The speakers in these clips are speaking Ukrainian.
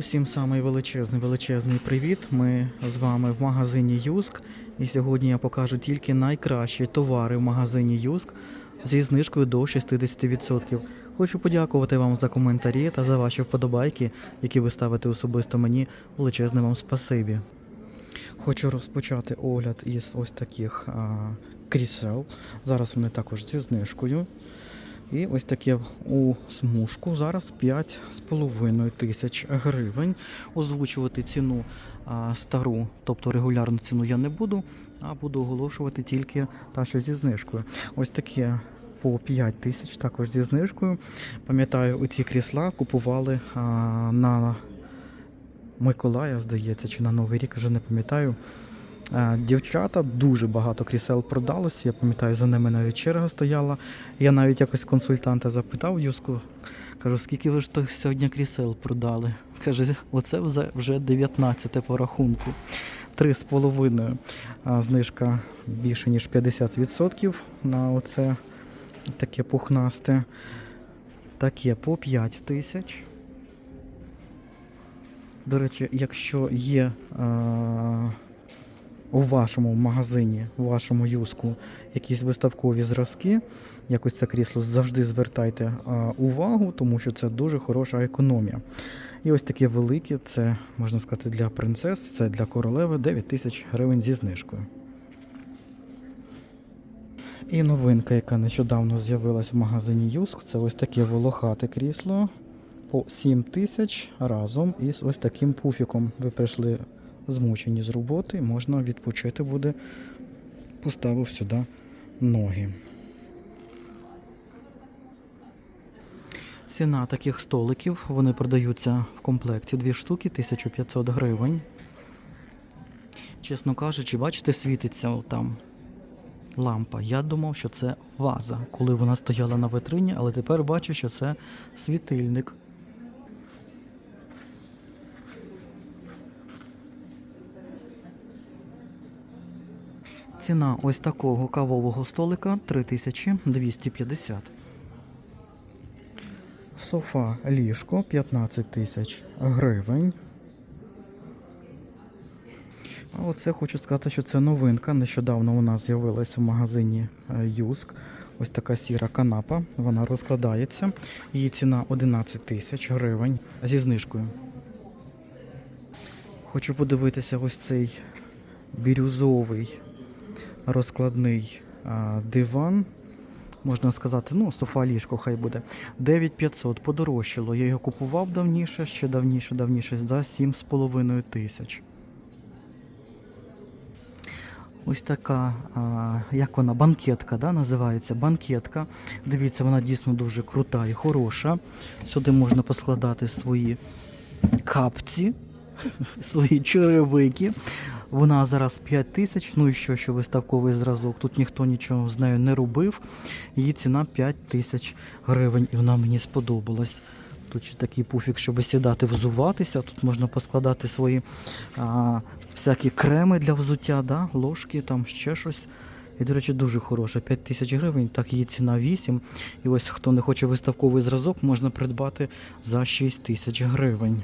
Усім самий величезний величезний привіт. Ми з вами в магазині Юск. І сьогодні я покажу тільки найкращі товари в магазині Юск зі знижкою до 60%. Хочу подякувати вам за коментарі та за ваші вподобайки, які ви ставите особисто мені. Величезне вам спасибі. Хочу розпочати огляд із ось таких а, крісел. Зараз вони також зі знижкою. І ось таке у смужку зараз 5,5 тисяч гривень. Озвучувати ціну а, стару, тобто регулярну ціну я не буду, а буду оголошувати тільки та, що зі знижкою. Ось таке по 5 тисяч, також зі знижкою. Пам'ятаю, оці крісла купували а, на Миколая, здається, чи на Новий рік, вже не пам'ятаю. Е, Дівчата дуже багато крісел продалося. Я пам'ятаю, за ними навіть черга стояла. Я навіть якось консультанта запитав Юску, кажу, скільки ви ж то сьогодні крісел продали? Каже, оце вже- вже 19 по рахунку. 3,5 а знижка більше ніж 50% на оце таке пухнасте. Таке по 5 тисяч. До речі, якщо є е, у вашому магазині, у вашому юску якісь виставкові зразки, якось це крісло завжди звертайте увагу, тому що це дуже хороша економія. І ось таке велике, це можна сказати для принцес, це для королеви 9 тисяч гривень зі знижкою. І новинка, яка нещодавно з'явилась в магазині Юск, це ось таке волохате крісло по 7 тисяч разом із ось таким пуфіком. Ви прийшли змучені з роботи, можна відпочити буде. Поставив сюди ноги. Ціна таких столиків, вони продаються в комплекті дві штуки, 1500 гривень. Чесно кажучи, бачите, світиться там лампа. Я думав, що це ваза, коли вона стояла на витрині, але тепер бачу, що це світильник. Ціна ось такого кавового столика 3250. Софа ліжко 15 тисяч гривень. А оце хочу сказати, що це новинка. Нещодавно у нас з'явилася в магазині е, Юск. Ось така сіра канапа. Вона розкладається. Її ціна 11 тисяч гривень зі знижкою. Хочу подивитися ось цей бірюзовий розкладний диван. Можна сказати, ну, софа ліжко хай буде. 9500 подорожчало. Я його купував давніше, ще давніше, давніше, за 7,5 тисяч. Ось така, а, як вона, банкетка, да, називається банкетка. Дивіться, вона дійсно дуже крута і хороша. Сюди можна поскладати свої капці, свої черевики. Вона зараз 5 тисяч, ну і що, що виставковий зразок. Тут ніхто нічого з нею не робив. Її ціна 5 тисяч гривень, і вона мені сподобалась. Тут ще такий пуфік, щоб сідати, взуватися. Тут можна поскладати свої а, всякі креми для взуття, да? ложки, там ще щось. І, до речі, дуже хороша. 5 тисяч гривень, так її ціна 8. І ось хто не хоче виставковий зразок, можна придбати за 6 тисяч гривень.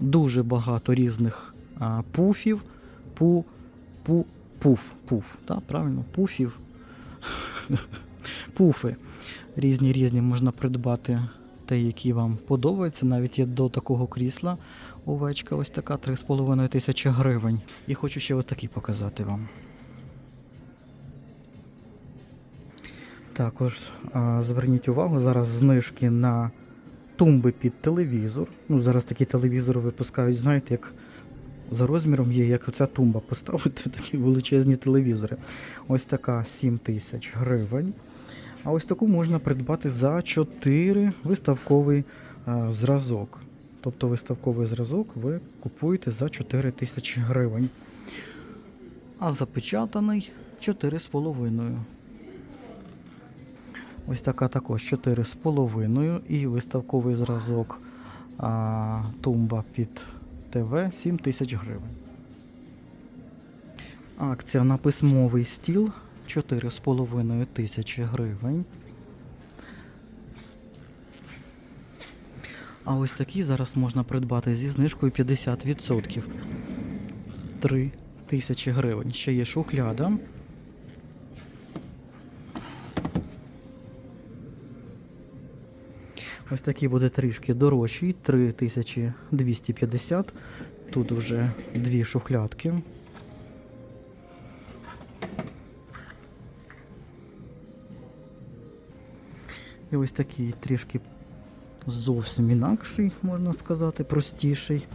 Дуже багато різних а, пуфів, пу, пу, пуф, пуф, так, правильно, пуфів. Пуфи. Різні різні можна придбати те, які вам подобаються. Навіть є до такого крісла овечка, ось така 3,5 тисячі гривень. І хочу ще ось такі показати вам. Також зверніть увагу, зараз знижки на тумби під телевізор. Ну, зараз такі телевізори випускають, знаєте, як за розміром є, як оця тумба поставити такі величезні телевізори. Ось така 7 тисяч гривень. А ось таку можна придбати за 4 виставковий а, зразок. Тобто виставковий зразок ви купуєте за 4 тисячі гривень. А запечатаний 4,5. Ось така також 4,5 і виставковий зразок а, тумба під ТВ 7 тисяч гривень. Акція на письмовий стіл 4,5 тисячі гривень. А ось такі зараз можна придбати зі знижкою 50%. 3 тисячі гривень. Ще є шухляда. Ось такий буде трішки дорожчий, 3250. Тут вже дві шухлядки. І ось такий трішки зовсім інакший, можна сказати, простіший.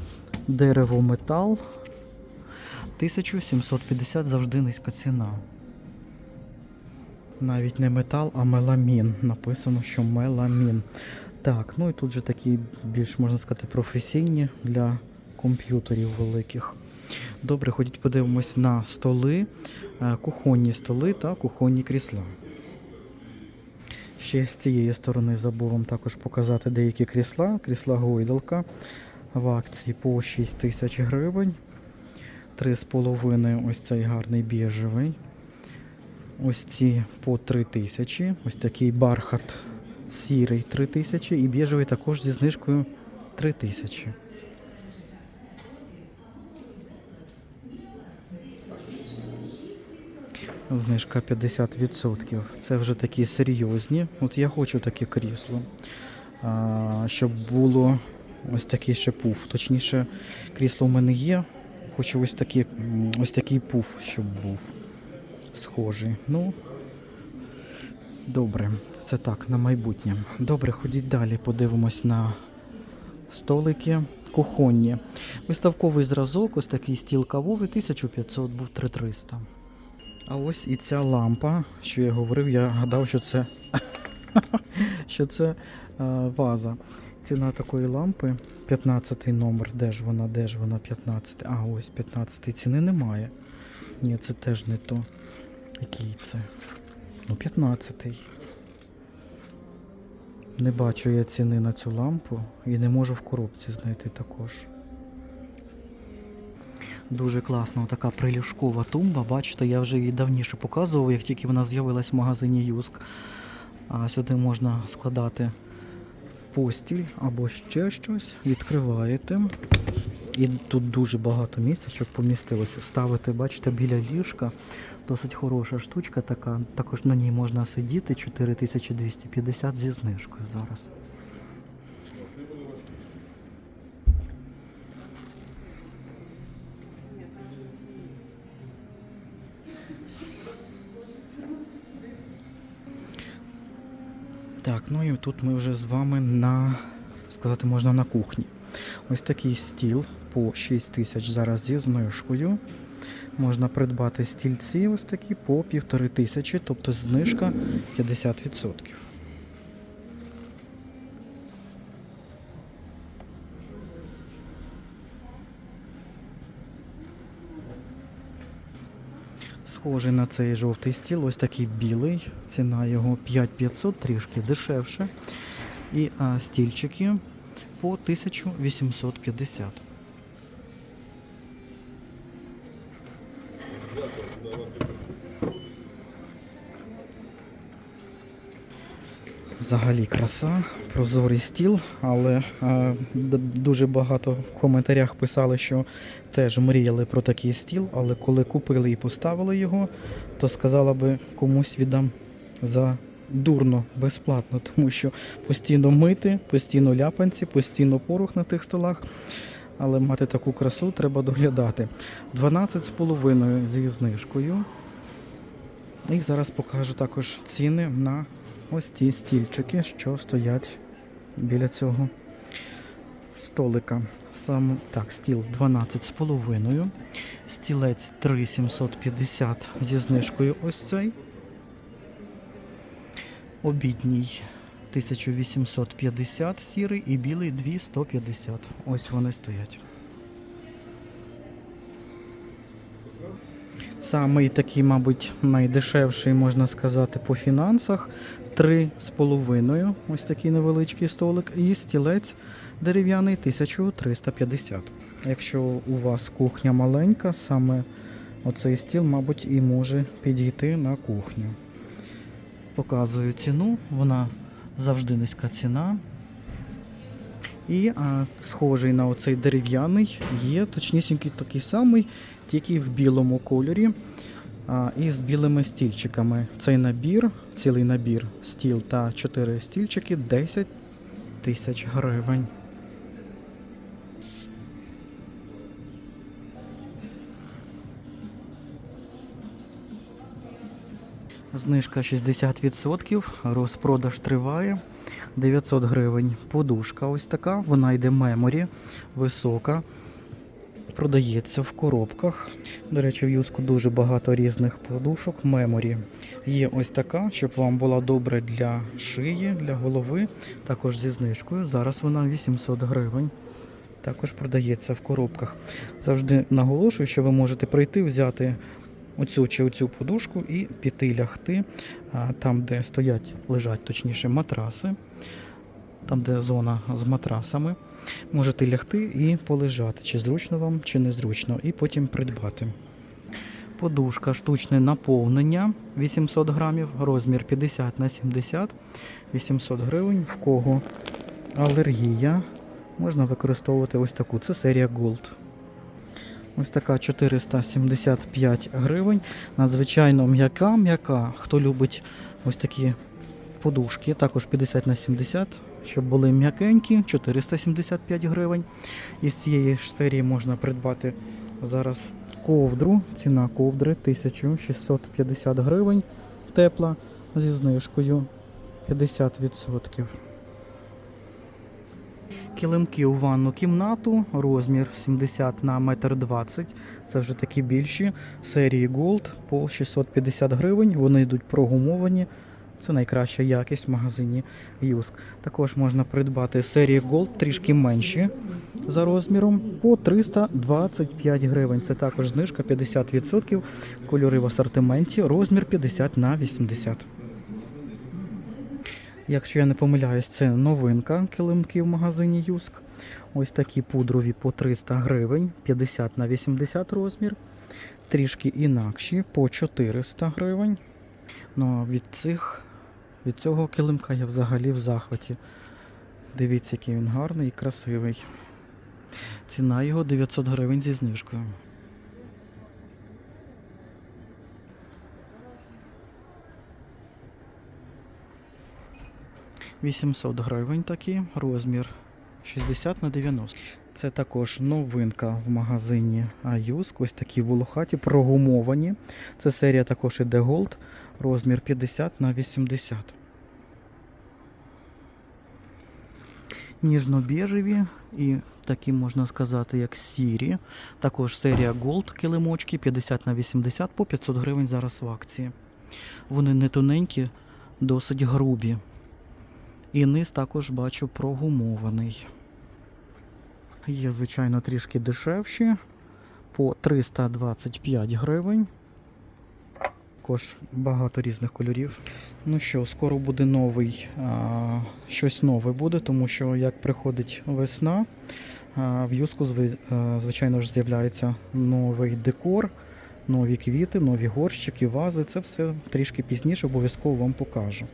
Дерево метал. 1750 завжди низька ціна. Навіть не метал, а меламін. Написано, що меламін. Так, ну і тут же такі більш можна сказати професійні для комп'ютерів великих. Добре, ходіть подивимось на столи, е, кухонні столи та кухонні крісла. Ще з цієї сторони забув вам також показати деякі крісла. Крісла гойдалка в акції по 6 тисяч гривень. 3,5 ось цей гарний біжевий. Ось ці по 3 тисячі. Ось такий бархат сірий 3 тисячі і біжевий також зі знижкою 3 тисячі. Знижка 50%. Це вже такі серйозні. От я хочу таке крісло. Щоб було ось такий ще пуф. Точніше, крісло в мене є. Хочу ось такий, ось такий пуф, щоб був схожий. Ну, добре, це так, на майбутнє. Добре, ходіть далі, подивимось на столики кухонні. Виставковий зразок, ось такий стіл кавовий, 1500, був 3300. А ось і ця лампа, що я говорив, я гадав, що це, що це е, ваза. Ціна такої лампи 15 номер. Де ж вона? Де ж вона? 15. А, ось 15 ціни немає. Ні, це теж не то. Який це? Ну, 15. Не бачу я ціни на цю лампу і не можу в коробці знайти також. Дуже класна така приліжкова тумба. Бачите, я вже її давніше показував, як тільки вона з'явилась в магазині Юск. А сюди можна складати постіль або ще щось. Відкриваєте. І тут дуже багато місця, щоб помістилося. Ставити, бачите, біля ліжка. Досить хороша штучка така. Також на ній можна сидіти 4250 зі знижкою зараз. Так, ну і тут ми вже з вами на, сказати можна, на кухні. Ось такий стіл по 6 тисяч зараз зі знижкою. Можна придбати стільці ось такі по півтори тисячі, тобто знижка 50%. Схожий на цей жовтий стіл, ось такий білий. Ціна його 5500, трішки дешевше. І а, стільчики по 1850. Взагалі краса, прозорий стіл, але е, дуже багато в коментарях писали, що теж мріяли про такий стіл, але коли купили і поставили його, то сказала би комусь віддам за дурно, безплатно, тому що постійно мити, постійно ляпанці, постійно порох на тих столах. Але мати таку красу треба доглядати. 12,5 зі знижкою. І зараз покажу також ціни на ось ці стільчики, що стоять біля цього столика. Сам так, стіл 12,5. Стілець 3,750 зі знижкою ось цей. Обідній 1850 сірий і білий 2150. Ось вони стоять. Самий такий, мабуть, найдешевший, можна сказати, по фінансах. 3,5. Ось такий невеличкий столик. І стілець дерев'яний 1350. Якщо у вас кухня маленька, саме оцей стіл, мабуть, і може підійти на кухню. Показую ціну, вона завжди низька ціна. І а, схожий на оцей дерев'яний є точнісінький такий самий, тільки в білому кольорі а, і з білими стільчиками. Цей набір, цілий набір стіл та 4 стільчики 10 тисяч гривень. Знижка 60%, розпродаж триває. 900 гривень подушка ось така, вона йде меморі, висока. Продається в коробках. До речі, в юску дуже багато різних подушок меморі. Є ось така, щоб вам була добре для шиї, для голови, також зі знижкою. Зараз вона 800 гривень. Також продається в коробках. Завжди наголошую, що ви можете прийти, взяти оцю чи оцю подушку і піти лягти там, де стоять, лежать точніше матраси, там, де зона з матрасами. Можете лягти і полежати, чи зручно вам, чи незручно, і потім придбати. Подушка штучне наповнення 800 грамів, розмір 50 на 70, 800 гривень. В кого алергія, можна використовувати ось таку. Це серія Gold. Ось така 475 гривень. Надзвичайно м'яка, м'яка. Хто любить ось такі подушки, також 50 на 70, щоб були м'якенькі, 475 гривень. Із цієї ж серії можна придбати зараз ковдру. Ціна ковдри 1650 гривень. Тепла зі знижкою 50%. Килимки у ванну кімнату, розмір 70 на 1,20 м. Це вже такі більші серії Gold по 650 гривень. Вони йдуть прогумовані. Це найкраща якість в магазині Юск. Також можна придбати серії Gold трішки менші за розміром по 325 гривень. Це також знижка 50%. Кольори в асортименті, розмір 50 на 80. Якщо я не помиляюсь, це новинка килимки в магазині Юск. Ось такі пудрові по 300 гривень, 50 на 80 розмір. Трішки інакші по 400 гривень. Ну від цих, від цього килимка я взагалі в захваті. Дивіться, який він гарний і красивий. Ціна його 900 гривень зі знижкою. Вісімсот гривень такі, розмір 60 на 90. Це також новинка в магазині Аюск. Ось такі волохаті, прогумовані. Це серія також іде Gold, розмір 50 на 80. Ніжно-біжеві і такі можна сказати, як сірі. Також серія Gold килимочки 50 на 80 по 500 гривень зараз в акції. Вони не тоненькі, досить грубі. І низ також бачу прогумований. Є, звичайно, трішки дешевші по 325 гривень. Також багато різних кольорів. Ну що, скоро буде новий, а, щось нове буде, тому що як приходить весна, а, в юску, звичайно ж, з'являється новий декор, нові квіти, нові горщики, вази. Це все трішки пізніше обов'язково вам покажу.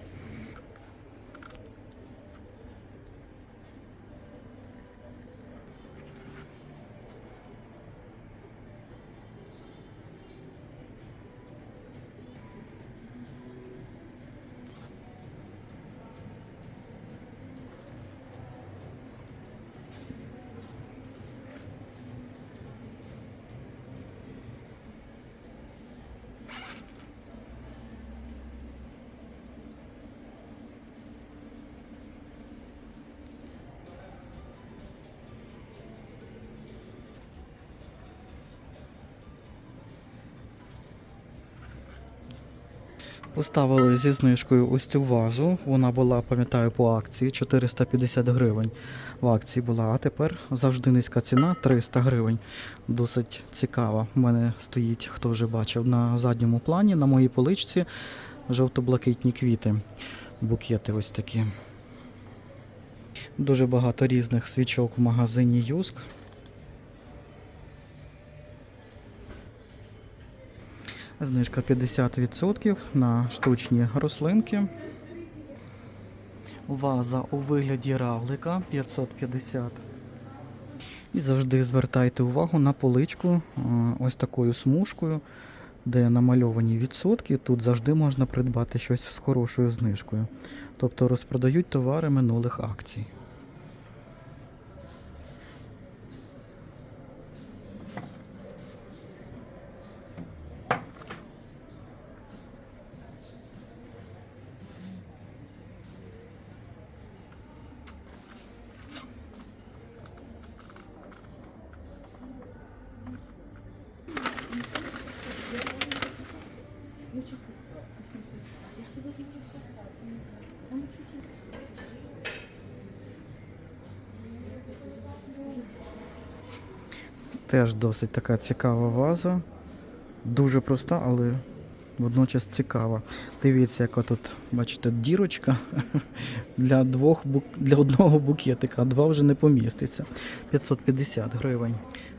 Поставили зі знижкою ось цю вазу. Вона була, пам'ятаю, по акції 450 гривень. В акції була, а тепер завжди низька ціна 300 гривень. Досить цікава. У мене стоїть, хто вже бачив, на задньому плані, на моїй поличці жовто-блакитні квіти. Букети ось такі. Дуже багато різних свічок в магазині Юск. Знижка 50% на штучні рослинки. Ваза у вигляді равлика 550. І завжди звертайте увагу на поличку е, ось такою смужкою, де намальовані відсотки. Тут завжди можна придбати щось з хорошою знижкою. Тобто розпродають товари минулих акцій. Теж досить така цікава ваза. Дуже проста, але водночас цікава. Дивіться, яка тут, бачите, дірочка для, двох для одного букетика, а два вже не поміститься. 550 гривень.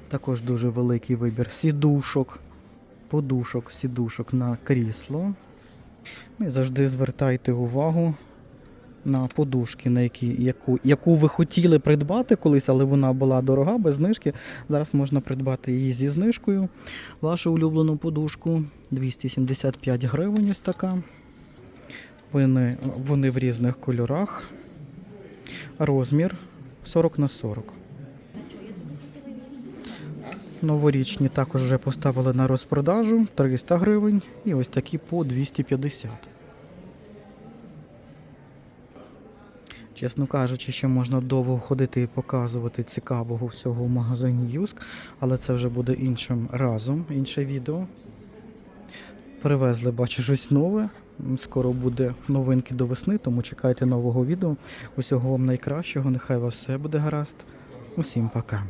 Також дуже великий вибір сідушок, подушок, сідушок на крісло. І завжди звертайте увагу на подушки, на які, яку, яку ви хотіли придбати колись, але вона була дорога, без знижки. Зараз можна придбати її зі знижкою. Вашу улюблену подушку 275 гривень ось така. Вони, вони в різних кольорах. Розмір 40 на 40. Новорічні також вже поставили на розпродажу 300 гривень і ось такі по 250. Чесно кажучи, ще можна довго ходити і показувати цікавого всього в магазині Юск, але це вже буде іншим разом, інше відео. Привезли, бачу, щось нове. Скоро буде новинки до весни, тому чекайте нового відео. Усього вам найкращого, нехай вас все буде гаразд. Усім пока.